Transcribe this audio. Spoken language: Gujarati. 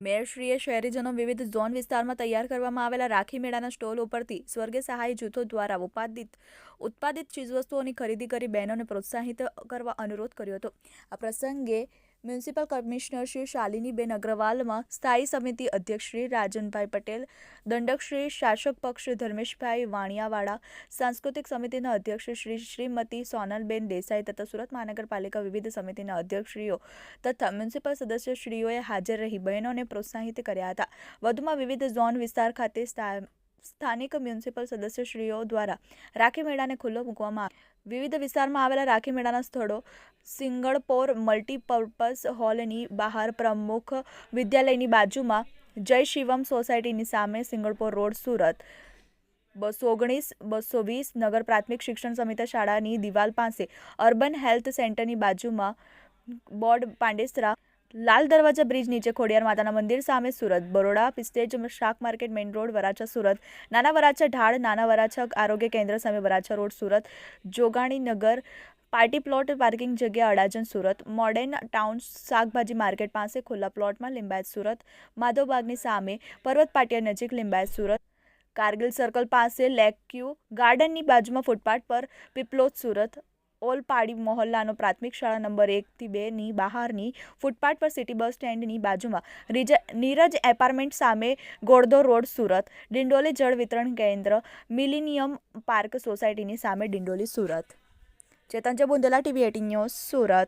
મેયરશ્રીએ શહેરીજનો વિવિધ ઝોન વિસ્તારમાં તૈયાર કરવામાં આવેલા રાખી મેળાના સ્ટોલ ઉપરથી સ્વર્ગીય સહાય જૂથો દ્વારા ઉત્પાદિત ઉત્પાદિત ચીજવસ્તુઓની ખરીદી કરી બહેનોને પ્રોત્સાહિત કરવા અનુરોધ કર્યો હતો. આ પ્રસંગે મ્યુનિસિપલ કમિશનર શ્રી શાલિનીબેન અગ્રવાલમાં સ્થાયી સમિતિ અધ્યક્ષ શ્રી રાજનભાઈ પટેલ, દંડક શ્રી શાસક પક્ષ ધર્મેશભાઈ વાણિયાવાડા સાંસ્કૃતિક સમિતિના અધ્યક્ષ શ્રી શ્રીમતી સોનલબેન દેસાઈ તથા સુરત મહાનગરપાલિકા વિવિધ સમિતિના અધ્યક્ષશ્રીઓ તથા મ્યુનિસિપલ સદસ્યશ્રીઓએ હાજર રહી બહેનોને પ્રોત્સાહિત કર્યા હતા. વધુમાં વિવિધ ઝોન વિસ્તાર ખાતે સ્થાનિક મ્યુનિસિપલ સદસ્યશ્રીઓ દ્વારા રાખી મેળાને ખુલ્લો મૂકવામાં આવ્યો. વિવિધ વિસ્તારમાં આવેલા રાખી મેળાના સ્થળો સિંગળપોર મલ્ટીપર્પઝ હોલની બહાર પ્રમુખ વિદ્યાલયની બાજુમાં જય શિવમ સોસાયટીની સામે સિંગળપોર રોડ, સુરત. બસો ઓગણીસ, બસો વીસ નગર પ્રાથમિક શિક્ષણ સમિતિ શાળાની દિવાલ પાસે અર્બન હેલ્થ સેન્ટરની બાજુમાં બોર્ડ પાંડેસરા લાલ દરવાજા બ્રિજ નીચે ખોડિયાર માતાના મંદિર સામે સુરત. બરોડા પિસ્ટેજ શાક market main road, Varachha Surat. નાના વરાછા ઢાળ, નાના વરાછા આરોગ્ય કેન્દ્ર સામે Varachha road, Surat. Joganinagar party plot parking જગ્યા અડાજન સુરત. મોડર્ન ટાઉન શાકભાજી માર્કેટ પાસે ખુલ્લા પ્લોટમાં લિંબાયત સુરત. માધવબાગની સામે પર્વત પાટિયા નજીક લિંબાયત સુરત. કારગિલ સર્કલ પાસે લેક ક્યુ ગાર્ડનની બાજુમાં ફૂટપાથ પર પીપલોદ સુરત. ઓલપાડી મોહલ્લાનો પ્રાથમિક શાળા નંબર એકથી બેની બહારની ફૂટપાથ પર સિટી બસ સ્ટેન્ડની બાજુમાં રીજ, નીરજ એપાર્ટમેન્ટ સામે ગોળદો રોડ, સુરત. ડિંડોલી જળ વિતરણ કેન્દ્ર, મિલિનિયમ પાર્ક સોસાયટીની સામે Dindoli, Surat. Chetan Bundla TV eighteen news, Surat.